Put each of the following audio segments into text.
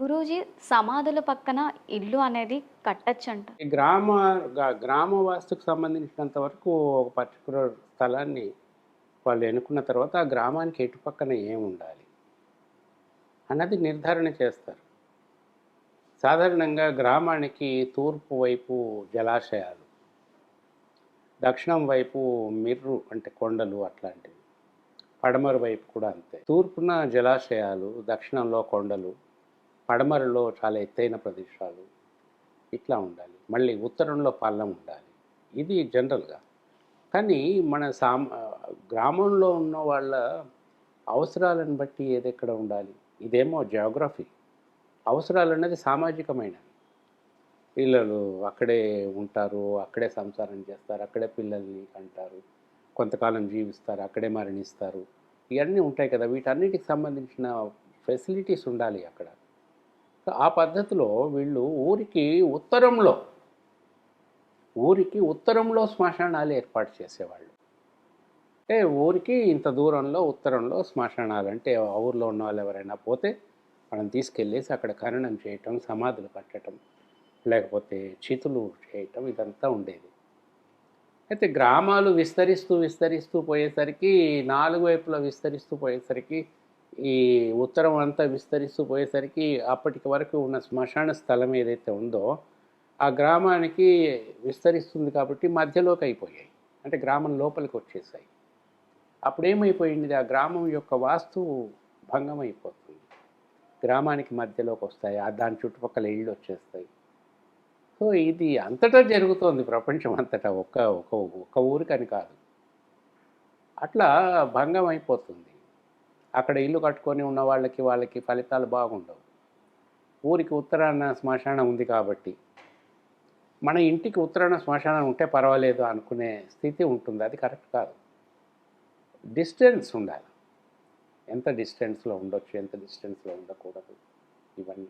గురూజీ సమాధుల పక్కన ఇల్లు అనేది కట్టచ్చంట. గ్రామ గ్రామ వాస్తుకు సంబంధించినంత వరకు ఒక పర్టికులర్ స్థలాన్ని వాళ్ళు ఎన్నుకున్న తర్వాత ఆ గ్రామానికి ఎటు పక్కన ఏం ఉండాలి అన్నది నిర్ధారణ చేస్తారు. సాధారణంగా గ్రామానికి తూర్పు వైపు జలాశయాలు దక్షిణం వైపు మిర్రు అంటే కొండలు అట్లాంటివి పడమర వైపు కూడా అంతే. తూర్పున జలాశయాలు దక్షిణంలో కొండలు పడమరలో చాలా ఎత్తైన ప్రదేశాలు ఇట్లా ఉండాలి. మళ్ళీ ఉత్తరంలో పల్లం ఉండాలి. ఇది జనరల్గా. కానీ మన సామ్ గ్రామంలో ఉన్న వాళ్ళ అవసరాలను బట్టి ఏది ఎక్కడ ఉండాలి? ఇదేమో జాగ్రఫీ అవసరాలు అనేది సామాజికమైనవి. పిల్లలు అక్కడే ఉంటారు అక్కడే సంసారం చేస్తారు అక్కడే పిల్లల్ని కంటారు కొంతకాలం జీవిస్తారు అక్కడే మరణిస్తారు. ఇవన్నీ ఉంటాయి కదా. వీటన్నిటికి సంబంధించిన ఫెసిలిటీస్ ఉండాలి అక్కడ. ఆ పద్ధతిలో వీళ్ళు ఊరికి ఉత్తరంలో ఊరికి ఉత్తరంలో శ్మశానాలు ఏర్పాటు చేసేవాళ్ళు. అంటే ఊరికి ఇంత దూరంలో ఉత్తరంలో శ్మశానాలు అంటే ఆ ఊర్లో ఉన్న వాళ్ళు ఎవరైనా పోతే మనం తీసుకెళ్ళేసి అక్కడ ఖననం చేయటం సమాధులు కట్టడం లేకపోతే చితులు చేయటం ఇదంతా ఉండేది. అయితే గ్రామాలు విస్తరిస్తూ విస్తరిస్తూ పోయేసరికి నాలుగు వైపులా విస్తరిస్తూ పోయేసరికి ఈ ఉత్తరం అంతా విస్తరిస్తూ పోయేసరికి అప్పటికి వరకు ఉన్న శ్మశాన స్థలం ఏదైతే ఉందో ఆ గ్రామానికి విస్తరిస్తుంది కాబట్టి మధ్యలోకి అయిపోయాయి. అంటే గ్రామం లోపలికి వచ్చేసాయి. అప్పుడు ఏమైపోయింది ఆ గ్రామం యొక్క వాస్తు భంగం అయిపోతుంది గ్రామానికి మధ్యలోకి వస్తాయి. ఆ దాని చుట్టుపక్కల ఇళ్ళు వచ్చేస్తాయి. సో ఇది అంతటా జరుగుతోంది ప్రపంచం అంతటా. ఒక్క ఒక ఒక్క ఊరికని కాదు. అట్లా భంగం అయిపోతుంది అక్కడ ఇల్లు కట్టుకొని ఉన్న వాళ్ళకి వాళ్ళకి ఫలితాలు బాగుండవు. ఊరికి ఉత్తరాన శ్మశానం ఉంది కాబట్టి. మన ఇంటికి ఉత్తరాన శ్మశానం ఉంటే పర్వాలేదు అనుకునే స్థితి ఉంటుంది. అది కరెక్ట్ కాదు. డిస్టెన్స్ ఉండాలి. ఎంత డిస్టెన్స్లో ఉండొచ్చు ఎంత డిస్టెన్స్లో ఉండకూడదు ఇవన్నీ.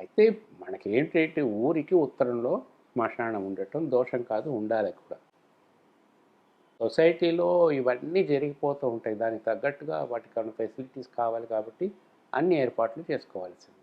అయితే మనకి ఏంటంటే ఊరికి ఉత్తరంలో శ్మశానం ఉండటం దోషం కాదు ఉండాలి కూడా. సొసైటీలో ఇవన్నీ జరిగిపోతూ ఉంటాయి. దానికి తగ్గట్టుగా వాటికి ఫెసిలిటీస్ కావాలి కాబట్టి అన్ని ఏర్పాట్లు చేసుకోవాల్సింది.